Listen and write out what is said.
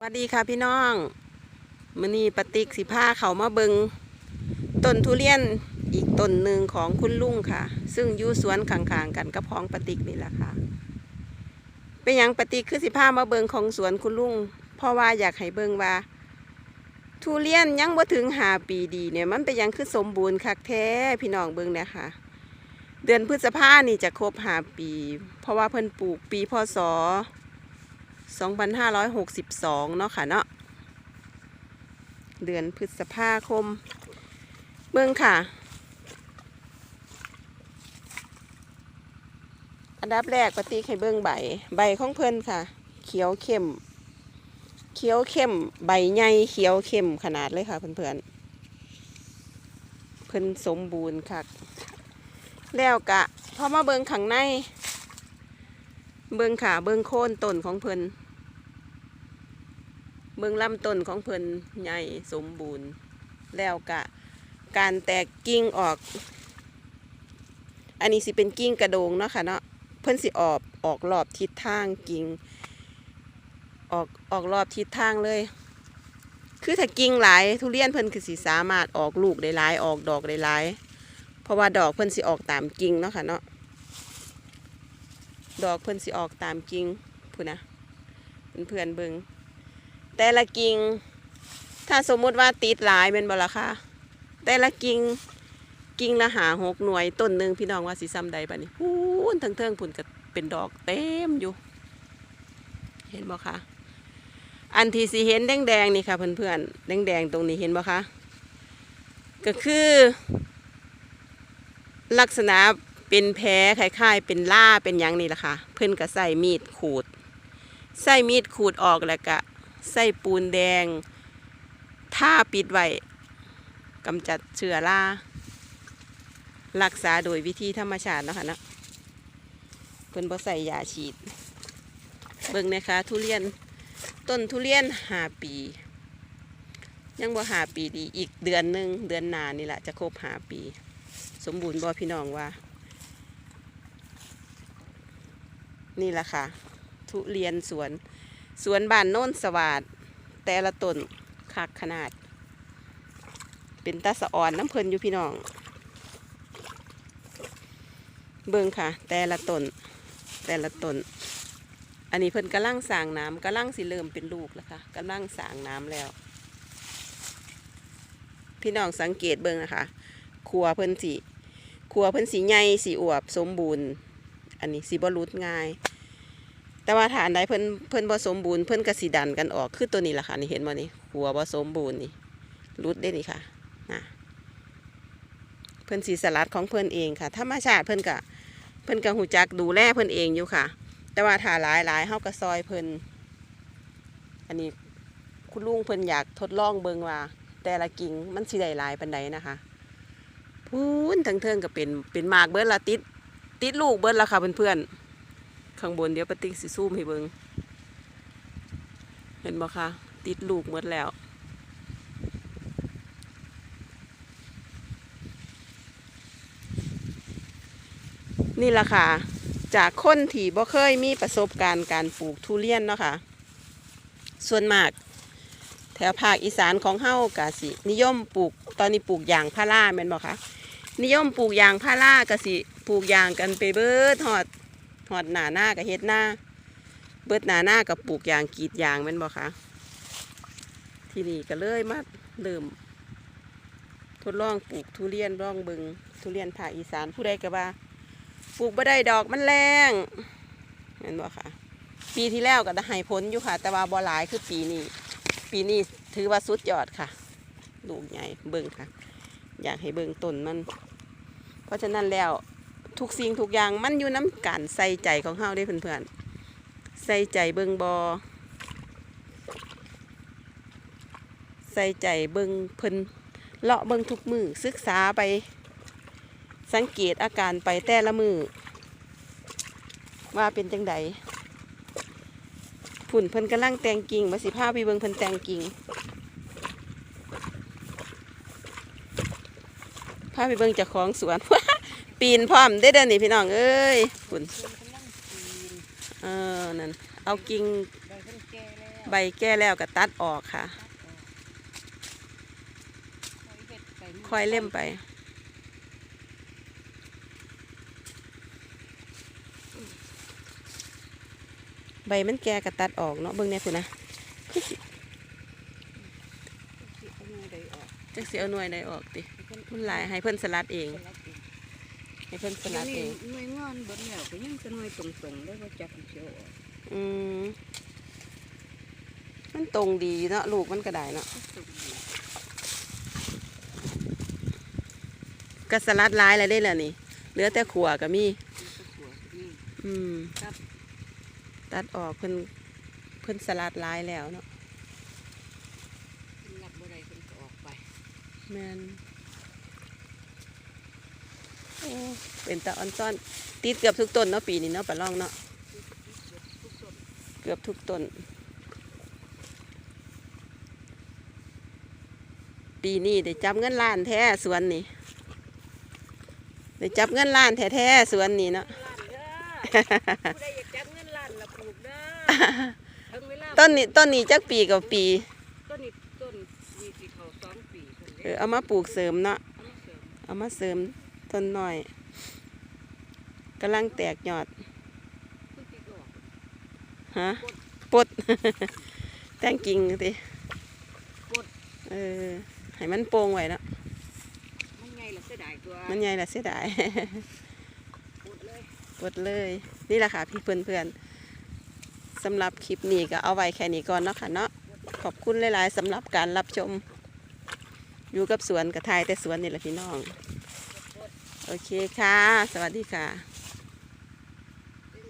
สวัสดีค่ะพี่น้องมือนี้ปฏิกสิผ้าเขามาเบิงต้นทุเรียนอีกต้นหนึ่งของคุณลุงค่ะ ซึ่งอยู่สวนข้างๆกันกับของปฏิกนี่แหละค่ะ เป็นหยังปฏิกคือสิผ้ามาเบิงของสวนคุณลุงเพราะว่าอยากให้เบิงว่า ทุเรียนยังบ่ถึงหาปีดีเนี่ยมันเป็นหยังคือสมบูรณ์คักแท้พี่น้องเบิงเนี่ยค่ะ เดือนพฤษภานี่จะครบหาปี เพราะว่าเพิ่นปลูกปีพศ 2562 เนาะค่ะเนาะเดือนพฤษภาคม เบิ่งค่ะ อันดับแรกปฏิให้เบิ่งใบ ใบของเพิ่นค่ะ เขียวเข้ม เขียวเข้ม ใบใหญ่เขียวเข้มขนาดเลยค่ะเพื่อนๆเพิ่นสมบูรณ์ค่ะ แล้วกะพอมาเบิ่งข้างใน เบิ่งขาเบิ่งโค่นต้นของเพิ่น เบิ่งลำต้นของเพิ่นใหญ่สมบูรณ์ แล้วกะการแตกกิ่งออก อันนี้สิเป็นกิ่งกระโดงเนาะค่ะเนาะเพิ่นสิออกออกรอบทิศทางกิ่งออกออกรอบทิศทางเลย คือถ้ากิ่งหลายทุเรียนเพิ่นคือสิสามารถออกลูกได้หลายออกดอกได้หลาย เพราะว่าดอกเพิ่นสิออกตามกิ่งเนาะค่ะเนาะดอกเพิ่นสิออกตามกิ่งพูนนะเพื่อนเบิง แต่ละกิ่งถ้าสมมุติว่าติดหลายเป็นบ่ละค่ะ แต่ละกิ่งกิ่งละหาหกหน่วยต้นหนึ่งพี่น้องว่าสิซ้ำใดปะนี่พูนทั้งเทิงพุ่นก็เป็นดอกเต็มอยู่ เห็นบ่คะอันที่สีเห็นแดงๆนี่ค่ะเพื่อนๆแดงๆตรงนี้เห็นบ่คะก็คือ ลักษณะเป็นแผลคล้ายๆ เป็นล่าเป็นยังนี่แหละค่ะ เพิ่อนก็ใส่มีดขูด ใส่มีดขูดออกแล้วก็ ใส่ปูนแดงท่าปิดไว้กำจัดเชื้อรารักษาโดยวิธีธรรมชาติเนาะคะนาะเพิ่นบ่ใส่ยาฉีด เบิ่งนะคะทุเรียนต้นทุเรียนหาปี ยังบ่หาปีดีอีกเดือนหนึ่งเดือนหนานี่แหละจะครบหาปี สมบูรณ์บ่พี่น้องว่า นี่แหละค่ะ ทุเรียนสวน สวนบ้านโน้นสวัสดแต่ละต้นคักขนาด เป็นตาสะอ่อนน้ำเพลินอยู่พี่น้อง เบิ่งค่ะ แต่ละต้นแต่ละต้นอันนี้เพิ่นกำลังสางน้ำกำลังสิเริ่มเป็นลูกแล้วค่ะกำลังสางน้ำแล้ว พี่น้องสังเกตเบิ่งนะคะครัวเพิ่นสีครัวเพิ่นสีใหญ่สีอวบสมบูรณ์ อันนี้สีบรุดง่าย แต่ว่าฐานใดเพิ่นเพิ่นบสมบูรณ์เพิ่นก็สิดันกันออกคือตัวนี้ล่ะค่ะนี่เห็นบ่นี่หัวบสมบูรณ์นี่รุดได้นี่ค่ะนะเพิ่นสีสลัดของเพิ่นเองค่ะธรรมชาติเพิ่นก็เพิ่นก็หูจักดูแลเพิ่นเองอยู่ค่ะ แต่ว่าถ้าหลายหลายๆเฮาก็ซอยเพิ่นอันนี้คุณลุงเพิ่นอยากทดลองเบิ่งว่า แต่ละกิ่งมันสิได้หลายปานใดนะคะพูนทั้งเทิงก็เป็นเป็นมากเบิดละติดติดลูกเบิดแล้วค่ะเพื่อนๆ ข้างบนเดี๋ยวปาติ๊กสิซูมให้เบิงเห็นบ่คะติดลูกหมดแล้ว นี่แหละค่ะ จากคนที่บ่เคยมีประสบการณ์การปลูกทุเรียนเนาะค่ะส่วนมาก แถวภาคอีสานของเฮากะสิ นิยมปลูกตอนนี้ปลูกยางพาราแม่นบ่คะนิยมปลูกยางพารากะสิปลูกยางกันไปเบิดหอด หอดหนาหน้ากับเฮ็ดหน้า เบิดหนาหน้ากับปลูกยางกีดยางแม่นบ่คะที่นี่ก็เลยมาเริ่มทดลองปลูกทุเรียนร่องเบิงทุเรียนภาคอีสานผู้ใดก็ว่า ปลูกบ่ได้ดอกมันแรงแม่นบ่คะปีที่แล้วก็ได้ให้ผลอยู่ค่ะ แต่ว่าบ่หลายคือปีนี้ ปีนี้ถือว่าสุดยอดค่ะลูกใหญ่เบิ่งค่ะ อยากให้เบิ่งต้นมัน เพราะฉะนั้นแล้ว ทุกสิ่งทุกอย่างมันอยู่น้ำการใส่ใจของเฮาได้เพื่อนๆ ใส่ใจเบิงบอใส่ใจเบิงเพิ่นเลาะเบิงทุกมือศึกษาไป สังเกตอาการไปแต่ละมือว่าเป็นจังใดผุ่นเพิ่นกำลังแต่งกิ่งมาสิพาพไปเบิงเพิ่นแต่งกิ่งพาไปเบิงจ้าของสวน ปีนพร้อมได้อเด้อนี่พี่น้องเอ้ยคุณเออนั่นเอากิ่งใบแก่แล้วก็ตัดออกค่ะค่อยเล่มไปใบมันแก่ก็ตัดออกเนาะเบิ่งเนี่ยคุณนะจักสิเอาหน่วยใดออกติมันหลายให้เพิ่นสลัดเอง ให้เพิ่นสลัดเองหน่วยงานเบิดแล้วก็ยังจะหน่วยตรงๆได้ว่าจับเชียวออกอืมมันตรงดีเนาะลูกมันก็ได้เนาะตรงดีก็สลัดหลายแล้วได้แล้วนี่เหลือแต่ขัวก็มีมันก็สวยนี่อืมครับตัดออกเพิ่นเพิ่นสลัดหลายแล้วเนาะมันรับบ่ได้เพิ่นก็ออกไปแม่นโอ้ เป็นตาออนซ่อน ติดเกือบทุกต้นเนาะปีนี้เนาะปะล่องเนาะทุกต้นเกือบทุกต้น ปีนี้ได้จับเงินล้านแท้สวนนี่ได้จับเงินล้านแท้ๆสวนนี่เนาะล้านเด้อผู้ใดอยากจับเงินล้านละปลูกเด้อถึงเวลาต้นนี้ต้นนี้จักปีกับปีต้นนี้ต้นมีสิเขาสองปีเพิ่นเอเด้อเอามาปลูกเสริมเนาะเอามาเสริม เอามาเสริมต้นหน่อยกำลังแตกยอดเพิ่นติดออกฮะปดแต่งกิ่งติปดเออให้มันโปร่งไว้เนาะมันไงล่ะเสียดายตัวมันใหญ่ละเสียดายปดเลยปดเลย นี่แหละค่ะพี่เพื่อนเพื่อนๆสำหรับคลิปนี้ก็เอาไว้แค่นี้ก่อนเนาะค่ะเนาะขอบคุณหลาย ๆสำหรับการรับชม อยู่กับสวนกระทายแต่สวนนี่แหละพี่น้อง โอเคค่ะ สวัสดีค่ะ